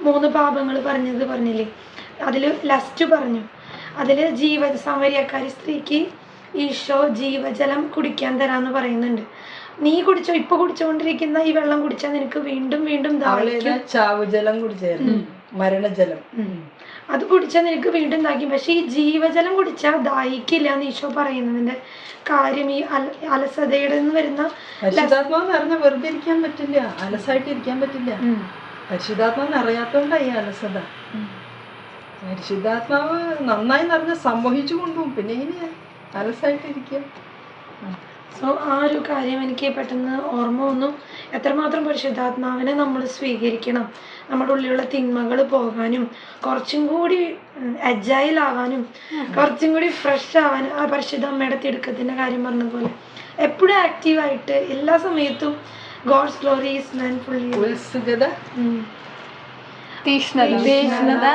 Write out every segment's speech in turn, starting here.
മൂന്ന് പാപങ്ങൾ പറഞ്ഞത് പറഞ്ഞില്ലേ? അതിൽ ലസ്റ്റ് പറഞ്ഞു. അതിൽ ജീവ സമരിയക്കാരി സ്ത്രീക്ക് ഈശോ ജീവജലം കുടിക്കാൻ തരാന്ന് പറയുന്നുണ്ട്. നീ കുടിച്ചോ? ഇപ്പൊ കുടിച്ചുകൊണ്ടിരിക്കുന്ന ഈ വെള്ളം കുടിച്ചാൽ നിനക്ക് വീണ്ടും വീണ്ടും ചാവുജലം കുടിച്ചായിരുന്നു. മരണജലം. അത് കുടിച്ചാൽ നിനക്ക് വീണ്ടും ദാഹിക്കും. പക്ഷെ ഈ ജീവജലം കുടിച്ചാൽ ദാഹിക്കില്ല എന്ന് ഈശോ പറയുന്നതിന്റെ കാര്യം ഈ അല- അലസതയുടെ നിന്ന് വരുന്ന വെറുതെ ഇരിക്കാൻ പറ്റില്ല. അലസായിട്ട് ഇരിക്കാൻ പറ്റില്ല. പരിശുദ്ധാത്മാവിന് അറിയാത്തോണ്ടാ ഈ അലസത. പരിശുദ്ധാത്മാവ് നന്നായി നിറഞ്ഞ സംവഹിച്ചു കൊണ്ടുപോകും പിന്നെ ഇങ്ങനെ അലസായിട്ടിരിക്കുക സോ ആ ഒരു കാര്യം എനിക്ക് പെട്ടെന്ന് ഓർമ്മ വന്നു. എത്രമാത്രം പരിശുദ്ധാത്മാവിനെ നമ്മൾ സ്വീകരിക്കണം. നമ്മുടെ ഉള്ളിലുള്ള തിന്മകൾ പോകാനും കുറച്ചും കൂടി അജൈൽ ആവാനും കുറച്ചും കൂടി ഫ്രഷ് ആവാനും ആ പരിശുദ്ധ അമ്മയുടെ തിടുക്കത്തിന്റെ കാര്യം പറഞ്ഞതുപോലെ എപ്പോഴും ആക്റ്റീവായിട്ട് എല്ലാ സമയത്തും God's glory is man fully ഉത്സുകത തീഷ്ണത. തീഷ്ണത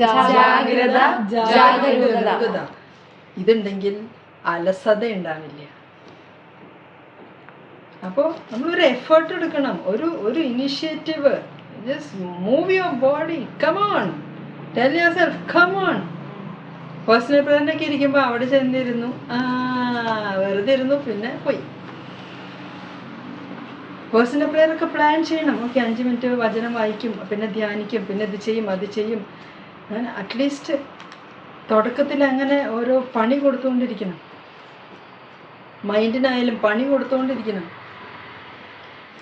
ജാഗ്രത ജാഗരൂകത ഇതുണ്ടെങ്കിൽ അലസത ഉണ്ടാവില്ല അപ്പോൾ നമ്മളൊരു എഫേർട്ട് എടുക്കണം. ഒരു ഒരു initiative just move your body come on tell yourself come on personal പ്ലാനൊക്കെ ഇരിക്കുമ്പോൾ അവിടെ ചെന്നിരുന്നു. ആ വെറുതെ ഇരുന്നു. പിന്നെ പോയി. പേഴ്സണൽ ഒക്കെ പ്ലാൻ ചെയ്യണം. ഓക്കെ അഞ്ച് മിനിറ്റ് വചനം വായിക്കും പിന്നെ ധ്യാനിക്കും പിന്നെ ഇത് ചെയ്യും അത് ചെയ്യും. ഞാൻ അറ്റ്ലീസ്റ്റ് തുടക്കത്തിൽ അങ്ങനെ ഓരോ പണി കൊടുത്തുകൊണ്ടിരിക്കണം മൈൻഡിനായാലും പണി കൊടുത്തുകൊണ്ടിരിക്കണം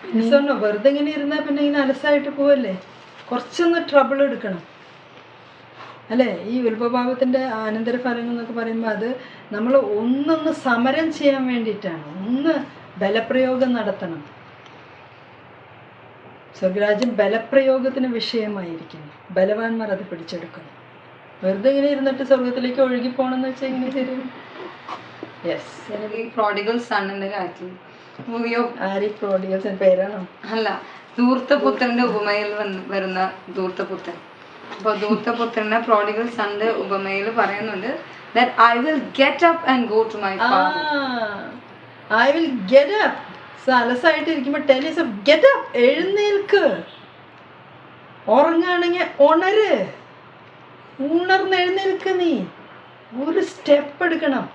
പിന്നെ വെറുതെ ഇങ്ങനെ ഇരുന്നാൽ പിന്നെ ഇങ്ങനെ അലസായിട്ട് പോവല്ലേ? കുറച്ചൊന്ന് ട്രബിൾ എടുക്കണം. അല്ലേ? ഈ ഉൽപഭാവത്തിന്റെ അനന്തരഫലങ്ങൾ എന്നൊക്കെ പറയുമ്പോൾ അത് നമ്മൾ ഒന്നൊന്ന് സമരം ചെയ്യാൻ വേണ്ടിയിട്ടാണ്. ഒന്ന് ബലപ്രയോഗം നടത്തണം. സ്വർഗരാജ്യം ബലപ്രയോഗത്തിന് വിഷയമായിരിക്കുന്നു. ബലവാന്മാർ അത് പിടിച്ചെടുക്കുന്നു. വെറുതെ ഇങ്ങനെ ഇരുന്നിട്ട് സ്വർഗത്തിലേക്ക് ഒഴുകി പോകണമെന്ന് വെച്ചാൽ ഇങ്ങനെ തരും യെസ് എനിക്ക് പ്രോഡിഗൽ കാര്യത്തിൽ മൂവിയോ ആരി പ്രോഡിയൽസിന്റെ പേരാണോ? അല്ല ധൂർത്തപുത്രന്റെ ഉപമയിൽ വന്ന് വരുന്ന ധൂർത്തപുത്രൻ. അപ്പൊ ധൂർത്തപുത്രനെ പ്രോഡിഗൽ സണ്ണിന്റെ ഉപമയിൽ പറയുന്നുണ്ട് that I will get up and go to my father I will get up അലസായിട്ട് ഇരിക്കുമ്പോൾ ടെലിസ് ഗെറ്റ് അപ്പ് എഴുന്നേൽക്ക്. ഉറങ്ങാണെങ്കിൽ ഉണര്. ഉണർന്ന് എഴുന്നേൽക്ക് നീ. ഒരു സ്റ്റെപ്പ് എടുക്കണം.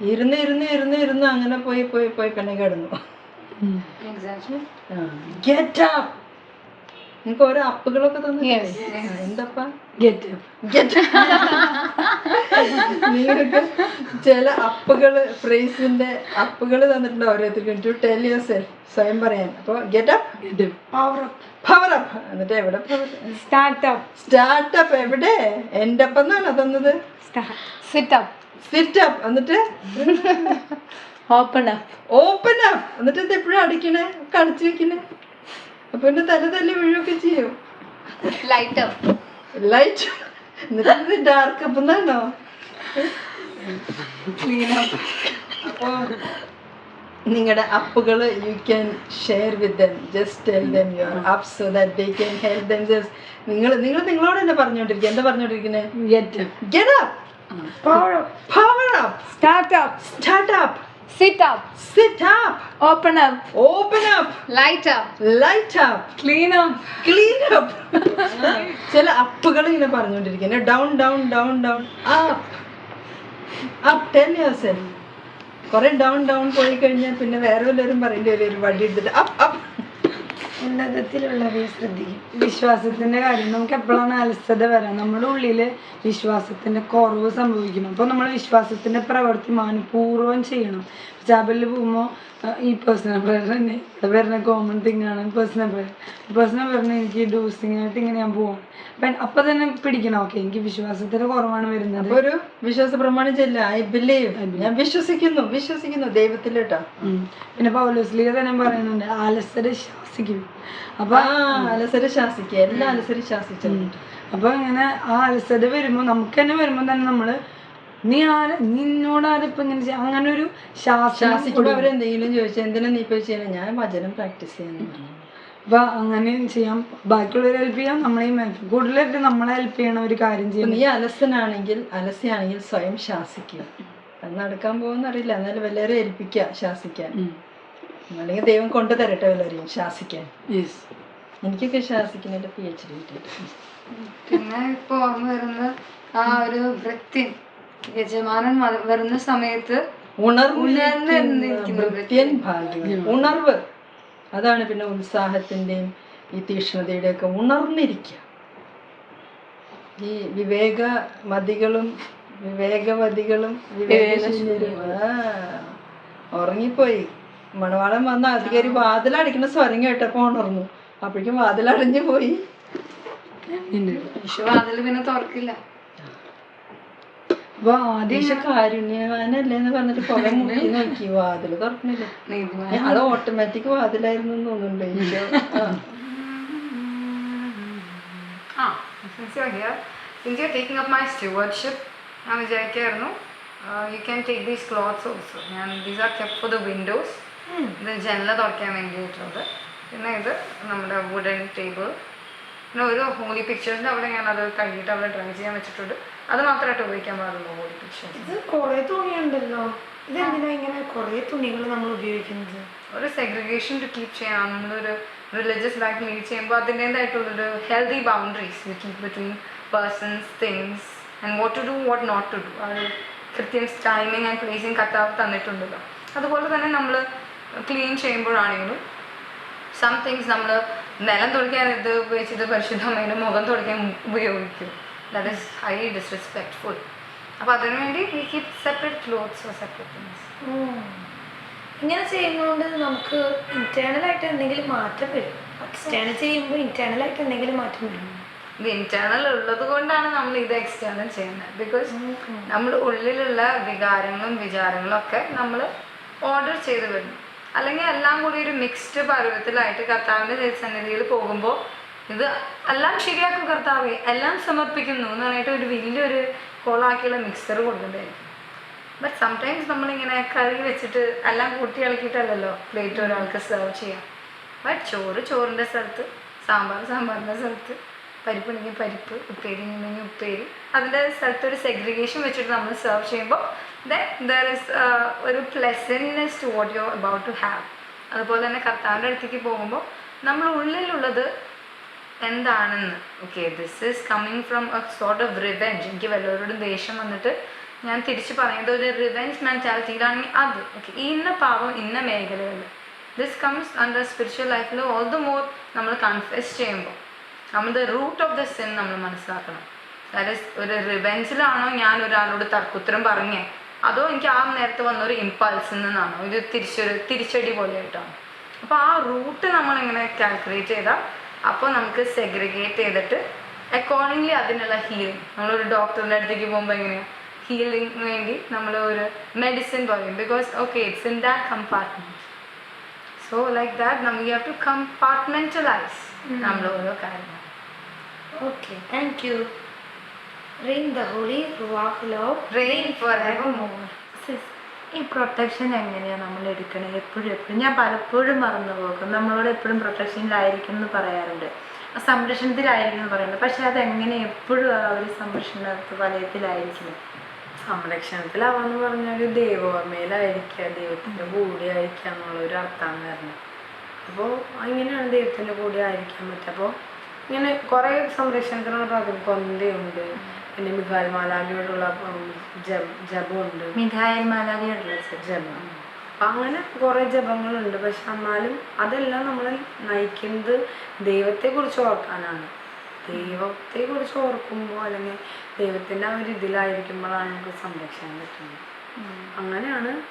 ഇരുന്ന് ഇരുന്ന് ഇരുന്ന് ഇരുന്ന് അങ്ങനെ പോയി പോയി പോയി പിന്നെ കിടന്നു. Exactly. ഗെറ്റ് അപ്പ് നിങ്ങൾക്ക് ഓരോ അപ്പുകളൊക്കെ തന്നെ എന്തപ്പാ? ഗെറ്റ് Get- നിങ്ങൾക്ക് ചില അപ്പുകൾ ഫ്രേസിന്റെ അപ്പുകൾ തന്നിട്ടുണ്ട് ഓരോരുത്തർക്കും ടു ടെൽ യുവർ സെൽഫ് സ്വയം പറയാൻ. അപ്പോൾ get up power up power up എന്നിട്ട് എവിടെ സ്റ്റാർട്ടപ്പ് സ്റ്റാർട്ടപ്പ് എവിടെ? എന്റെ അപ്പം എന്നാണോ തന്നത് sit up sit up sit up എന്നിട്ട്? ഓപ്പൺ അപ്പ് ഓപ്പൺ അപ്പ് എന്നിട്ട് ഇത് എപ്പോഴും അടിക്കണേ? കടിച്ചു വെക്കണേ? അപ്പൊ എന്റെ തല തല്ലി വീഴുകയൊക്കെ ചെയ്യും. ലൈറ്റ് അപ്പ് ലൈറ്റ് എന്നിട്ട് ഡാർക്ക് അപ്പ് എന്നാണോ. അപ്പോൾ നിങ്ങളുടെ അപ്പുകൾ you can share with them just tell them your up so that they can help them just നിങ്ങൾ നിങ്ങൾ നിങ്ങളോട് തന്നെ പറഞ്ഞുകൊണ്ടിരിക്കുക എന്താ പറഞ്ഞുകൊണ്ടിരിക്കുന്നത് get get up power up power up start up start up Sit up. Sit up Open up. Open up Light up. Light up Clean up. Clean up ചില അപ്പുകൾ ഇങ്ങനെ പറഞ്ഞുകൊണ്ടിരിക്കുന്നു down down down down up up tell yourself കുറെ down down പോയി കഴിഞ്ഞാൽ പിന്നെ വേറെ വല്ലവരും പറയേണ്ടി വരും ഒരു വടി എടുത്തിട്ട് അപ്പ് അപ്പ് ഉന്നതത്തിലുള്ളവയെ ശ്രദ്ധിക്കും വിശ്വാസത്തിന്റെ കാര്യം നമുക്ക് എപ്പോഴാണ് അലസത വരാം? നമ്മുടെ ഉള്ളിൽ വിശ്വാസത്തിന്റെ കുറവ് സംഭവിക്കണം. അപ്പൊ നമ്മൾ വിശ്വാസത്തിന്റെ പ്രവർത്തി മനഃപൂർവം ചെയ്യണം. ചാബലിൽ പോകുമ്പോൾ ഈ പേഴ്സണൽ പ്രയർ തന്നെ ഇവിടെ വരുന്ന കോമൺ തിങ് ആണ് പേഴ്സണൽ പ്രയർ പേഴ്സണൽ പറഞ്ഞ എനിക്ക് ഡോസിങ് ആയിട്ട് ഇങ്ങനെ ഞാൻ പോവാണ് അപ്പം അപ്പം തന്നെ പിടിക്കണം. ഓക്കെ എനിക്ക് വിശ്വാസത്തിന് കുറവാണ് വരുന്നത്. ഒരു വിശ്വാസ പ്രമാണം ചെല്ല ഐ ബിലീവ് ഞാൻ വിശ്വസിക്കുന്നു വിശ്വസിക്കുന്നു ദൈവത്തിലേട്ടാ ഉം. പിന്നെ പൗലോസ്ലിയ തന്നെ പറയുന്നുണ്ട് ആലസര ശാസിക്കും. അപ്പൊ അലസര ശാസിക്കുക. എല്ലാ അലസര ശാസിച്ചു അപ്പൊ ഇങ്ങനെ ആ അലസത വരുമ്പോ നമുക്ക് തന്നെ വരുമ്പോ തന്നെ നമ്മൾ നീ ആര് നിന്നോട് ആരിപ്പോ ഇങ്ങനെ ചെയ്യ- അങ്ങനെ ഒരു ശാസ്ത്രം ശാസിക്കുമ്പോൾ അവരെന്തെങ്കിലും ചോദിച്ചാൽ എന്തിനാ നീ ഇപ്പൊ ചെയ്യണം? ഞാൻ വചനം പ്രാക്ടീസ് ചെയ്യാന്ന്. പറഞ്ഞു അപ്പൊ അങ്ങനെ ചെയ്യാം. ബാക്കിയുള്ളവരെ ഹെൽപ്പ് ചെയ്യാം. നമ്മളെയും. കൂടുതലായിട്ട് നമ്മളെ ഹെൽപ്പ് ചെയ്യണ ഒരു കാര്യം ചെയ്യും നീ അലസനാണെങ്കിൽ അലസിയാണെങ്കിൽ സ്വയം ശാസിക്കുക. അത് നടക്കാൻ പോകുന്ന അറിയില്ല. എന്നാലും വല്ലവരെ ഏൽപ്പിക്കുക ശാസിക്കാൻ. അല്ലെങ്കിൽ ദൈവം കൊണ്ടു തരട്ടെ വല്ലവരെയും ശാസിക്കാൻ. എനിക്കൊക്കെ ശാസിക്കുന്നതിന്റെ പി എച്ച് ഡി പിന്നെ ഇപ്പൊ ഓർമ്മ വരുന്ന ആ ഒരു വൃത്തി യജമാനൻ വരുന്ന സമയത്ത് ഉണർന്നിരിക്കുന്ന ഭാഗ്യം ഉണർവ്. അതാണ് പിന്നെ ഉത്സാഹത്തിന്റെയും ഈ തീക്ഷ്ണതയുടെ ഒക്കെ ഉണർന്നിരിക്കുക ഈ വിവേക മതികളും വിവേകവതികളും ഉറങ്ങിപ്പോയി. മണവാളം വന്ന അധികാരി വാതിലടിക്കുന്ന സ്വരം കേട്ടപ്പോ ഉണർന്നു. അപ്പോഴേക്കും വാതിലടഞ്ഞു പോയി അതിൽ പിന്നെ തുറക്കില്ല. അപ്പൊ ആദ്യം കാരുണ്യവാനല്ലേ എന്ന് പറഞ്ഞിട്ട് നോക്കി. വാതിൽ തുറക്കണില്ല അത് ഓട്ടോമാറ്റിക് വാതിലായിരുന്നു തോന്നുന്നുണ്ട് ഈശോ? ആ. ആ since you're here, since you're taking up my stewardship, ഞാൻ വിചാരിക്കായിരുന്നു you can take these clothes also ഞാൻ these are kept for the windows ഇത് ജനല തുറക്കാൻ വേണ്ടിയിട്ടുള്ളത്. പിന്നെ ഇത് നമ്മുടെ വുഡൻ ടേബിൾ പിന്നെ ഒരു ഹോളി പിക്ചേഴ്സിന്റെ അവിടെ ഞാൻ അത് കഴുകിയിട്ട് അവിടെ ഡ്രൈ ചെയ്യാൻ വെച്ചിട്ടുണ്ട്. അത് മാത്രമായിട്ട് ഉപയോഗിക്കാൻ പാടുള്ളൂ ഹോളി പിക്ചേഴ്സ് ഇത് കുറേ തുണിയുണ്ടല്ലോ. ഇതെന്തിനാ ഇങ്ങനെ കുറേ തുണികൾ നമ്മൾ ഉപയോഗിക്കുന്നത്? ഒരു സെഗ്രിഗേഷൻ ടു കീപ്പ് ചെയ്യാം. നമ്മളൊരു റിലീജിയസ് ലൈഫ് ലീഡ് ചെയ്യുമ്പോൾ അതിന്റേതായിട്ടുള്ളൊരു healthy boundaries we keep between persons things and what to do what not to do അത് കൃത്യം ടൈമിങ് ആൻഡ് പ്ലേസിങ് കത്താവ് തന്നിട്ടുണ്ടല്ലോ. അതുപോലെ തന്നെ നമ്മൾ ക്ലീൻ ചെയ്യുമ്പോഴാണെങ്കിലും സം തിങ്സ് നമ്മൾ നിലം തുടയ്ക്കാൻ ഇത് ഉപയോഗിച്ചിട്ട് പരിശുദ്ധമ്മയുടെ മുഖം തുടയ്ക്കാൻ ഉപയോഗിക്കും. ദാറ്റ് ഈസ് ഹൈ ഡിസ്റെസ്പെക്ട്ഫുൾ അപ്പോൾ അതിനു വേണ്ടി we keep separate clothes for separate things ഇങ്ങനെ ചെയ്യുന്നതുകൊണ്ട് നമുക്ക് ഇന്റേണൽ ആയിട്ട് എന്തെങ്കിലും മാറ്റം വരും. എക്സ്റ്റേണൽ ചെയ്യുമ്പോൾ ഇന്റേണൽ ആയിട്ട് എന്തെങ്കിലും മാറ്റം വരും. ഇത് ഇന്റേണൽ ഉള്ളത് കൊണ്ടാണ് നമ്മൾ ഇത് എക്സ്റ്റേണൽ ചെയ്യുന്നത്. ബിക്കോസ് നമ്മൾ ഉള്ളിലുള്ള വികാരങ്ങളും വിചാരങ്ങളും ഒക്കെ നമ്മൾ ഓർഡർ ചെയ്ത് വരുന്നു. അല്ലെങ്കിൽ എല്ലാം കൂടി ഒരു മിക്സ്ഡ് പരുവത്തിലായിട്ട് കർത്താവിന്റെ സന്നിധിയിൽ പോകുമ്പോൾ ഇത് എല്ലാം ശരിയാക്കും കർത്താവെ എല്ലാം സമർപ്പിക്കുന്നു എന്ന് പറഞ്ഞിട്ട് ഒരു വലിയൊരു കോളാക്കിയുള്ള മിക്സർ കൊടുക്കേണ്ടതായിരിക്കും ബട്ട് സംടൈംസ് നമ്മളിങ്ങനെ കറി വെച്ചിട്ട് എല്ലാം കൂട്ടി ഇളക്കിയിട്ടല്ലല്ലോ പ്ലേറ്റ് ഒരാൾക്ക് സെർവ് ചെയ്യാം ബട്ട് ചോറ് ചോറിന്റെ സ്ഥലത്ത് സാമ്പാർ സാമ്പാറിന്റെ സ്ഥലത്ത് പരിപ്പ് ഉണ്ടെങ്കിൽ പരിപ്പ് ഉപ്പേരി ഉണ്ടെങ്കിൽ ഉപ്പേരി അതിന്റെ സ്ഥലത്ത് ഒരു സെഗ്രിഗേഷൻ വെച്ചിട്ട് നമ്മൾ സെർവ് ചെയ്യുമ്പോൾ ദെൻ ദർ ഇസ് ഒരു pleasantness to what you about to have അതുപോലെ തന്നെ കർത്താവിന്റെ അടുത്തേക്ക് പോകുമ്പോൾ നമ്മൾ ഉള്ളിലുള്ളത് എന്താണെന്ന്? Okay this is coming from a sort of revenge എനിക്ക് വല്ലവരോടും ദേഷ്യം വന്നിട്ട് ഞാൻ തിരിച്ച് പറയുന്നത് ഒരു റിവെഞ്ച് മെന്റാലിറ്റിയിലാണെങ്കിൽ അത്. ഓക്കെ ഇന്ന പാവം ഇന്ന മേഖലകളിൽ ദിസ് കംസ് അണ്ടർ സ്പിരിച്വൽ ലൈഫിൽ ഓൾ ദ മോർ നമ്മൾ കൺഫെസ് ചെയ്യുമ്പോൾ നമ്മൾ the root of the sin നമ്മൾ മനസ്സിലാക്കണം. ദാറ്റ് ഈസ് ഒരു റിവെഞ്ചിലാണോ ഞാൻ ഒരാളോട് തർക്കുത്തരം പറഞ്ഞേ? അതോ എനിക്ക് ആ നേരത്തെ വന്ന ഒരു ഇമ്പൾസിൽ നിന്നാണോ? ഒരു തിരിച്ചൊരു തിരിച്ചടി പോലെ ആയിട്ടാണ് അപ്പോൾ ആ റൂട്ട് നമ്മളിങ്ങനെ കാൽക്കുലേറ്റ് ചെയ്താൽ അപ്പോൾ നമുക്ക് സെഗ്രിഗേറ്റ് ചെയ്തിട്ട് അക്കോർഡിംഗ്ലി അതിനുള്ള ഹീലിംഗ് നമ്മളൊരു ഡോക്ടറിന്റെ അടുത്തേക്ക് പോകുമ്പോൾ എങ്ങനെയാണ് ഹീലിംഗ് വേണ്ടി നമ്മൾ ഒരു മെഡിസിൻ പറയും. Because okay it's in that compartment so like that നമ്മൾ യു ഹാവ് ടു കമ്പാർട്ട്മെന്റലൈസ് നമ്മൾ ഓരോ കാര്യങ്ങൾ okay thank you rain the holy Ruah love rain forevermore സിസ്, ഈ പ്രൊട്ടക്ഷൻ എങ്ങനെയാണ് നമ്മൾ എടുക്കണത് എപ്പോഴും എപ്പോഴും. ഞാൻ പലപ്പോഴും മറന്നു പോകും നമ്മളോട് എപ്പോഴും പ്രൊട്ടക്ഷനിലായിരിക്കും എന്ന് പറയാറുണ്ട്. സംരക്ഷണത്തിലായിരിക്കും എന്ന് പറയുന്നത് പക്ഷെ അതെങ്ങനെ എപ്പോഴും ആ ഒരു സംരക്ഷണ വലയത്തിലായിരിക്കും? സംരക്ഷണത്തിലാവാന്ന് പറഞ്ഞാൽ ദൈവോർമ്മയിലായിരിക്കുക ദൈവത്തിന്റെ കൂടെ ആയിരിക്കുക എന്നുള്ള ഒരു അർത്ഥമാണ് വരുന്നത്. അപ്പോൾ ഇങ്ങനെയാണ് ദൈവത്തിന്റെ കൂടെ ആയിരിക്കാൻ പറ്റുക. അപ്പോൾ ഇങ്ങനെ കുറേ സംരക്ഷണത്തിനുള്ള പ്രകൃതി കൊന്തയുണ്ട് പിന്നെ മികാൽ മാലാഖയോടുള്ള ജപ ജപമുണ്ട്. മിഠായൽ മാലാഖയുള്ള ജപം. അപ്പം അങ്ങനെ കുറേ ജപങ്ങളുണ്ട്. പക്ഷെ എന്നാലും അതെല്ലാം നമ്മൾ നയിക്കുന്നത് ദൈവത്തെക്കുറിച്ച് ഓർക്കാനാണ്. ദൈവത്തെക്കുറിച്ച് ഓർക്കുമ്പോൾ അല്ലെങ്കിൽ ദൈവത്തിന്റെ ആ ഒരു ഇതിലായിരിക്കുമ്പോഴാണ് നമുക്ക് സംരക്ഷിക്കാൻ പറ്റുന്നത്. അങ്ങനെയാണ്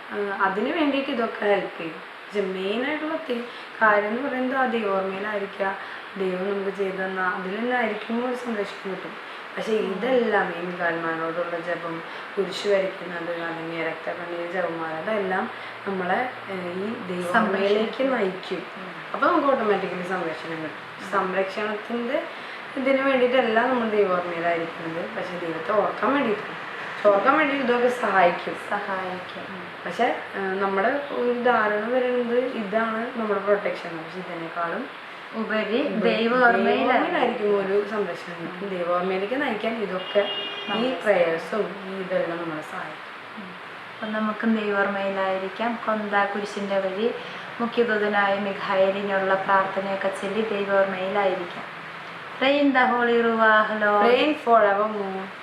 അതിനു വേണ്ടിയിട്ട് ഇതൊക്കെ ഹെൽപ്പ് ചെയ്യും. പക്ഷെ മെയിനായിട്ടുള്ള കാര്യം എന്ന് പറയുന്നത് ആ ദൈവോർമ്മയിലായിരിക്കുക. ദൈവം നമുക്ക് ചെയ്തു തന്ന അതിൽ തന്നെ ആയിരിക്കുമ്പോൾ സംരക്ഷണം കിട്ടും. പക്ഷെ ഇതെല്ലാം ഈ കാൽമാനോടുള്ള ജപം കുരിശു വരയ്ക്കുന്നത് അല്ലെങ്കിൽ രക്തകണ്ണീർ ജപമാല അതെല്ലാം നമ്മളെ ഈ ദൈവമേലേക്ക് നയിക്കും. അപ്പോൾ നമുക്ക് ഓട്ടോമാറ്റിക്കലി സംരക്ഷണം കിട്ടും. സംരക്ഷണത്തിന്റെ ഇതിന് വേണ്ടിയിട്ടല്ല നമ്മൾ ദൈവോർമ്മയിലായിരിക്കുന്നത് പക്ഷെ ദൈവത്തെ ഓർക്കാൻ വേണ്ടിയിട്ടാണ്. ഓർക്കാൻ വേണ്ടി ഇതൊക്കെ സഹായിക്കും. സഹായിക്കും. പക്ഷെ നമ്മുടെ ഒരു ധാരണ വരുന്നത് ഇതാണ് നമ്മുടെ പ്രൊട്ടക്ഷൻ പക്ഷെ ഇതിനേക്കാളും ഉപരി ദൈവോർമ്മയിലായിരിക്കും ഒരു സംരക്ഷണം ദൈവോർമ്മയിലേക്ക് നയിക്കാൻ ഇതൊക്കെ ഈ പ്രേയേഴ്സും ഇതെല്ലാം നമ്മളെ സഹായിക്കും. അപ്പം നമുക്കും ദൈവോർമ്മയിലായിരിക്കാം. കൊന്ത കുരിശിന്റെ വഴി മുഖ്യദൂതനായ മിഖായലിനുള്ള പ്രാർത്ഥനയൊക്കെ ചൊല്ലി ദൈവോർമ്മയിലായിരിക്കാം. റെയിൻ ദ ഹോളി റുവാഹലോ റെയിൻ ഫോർ forevermore.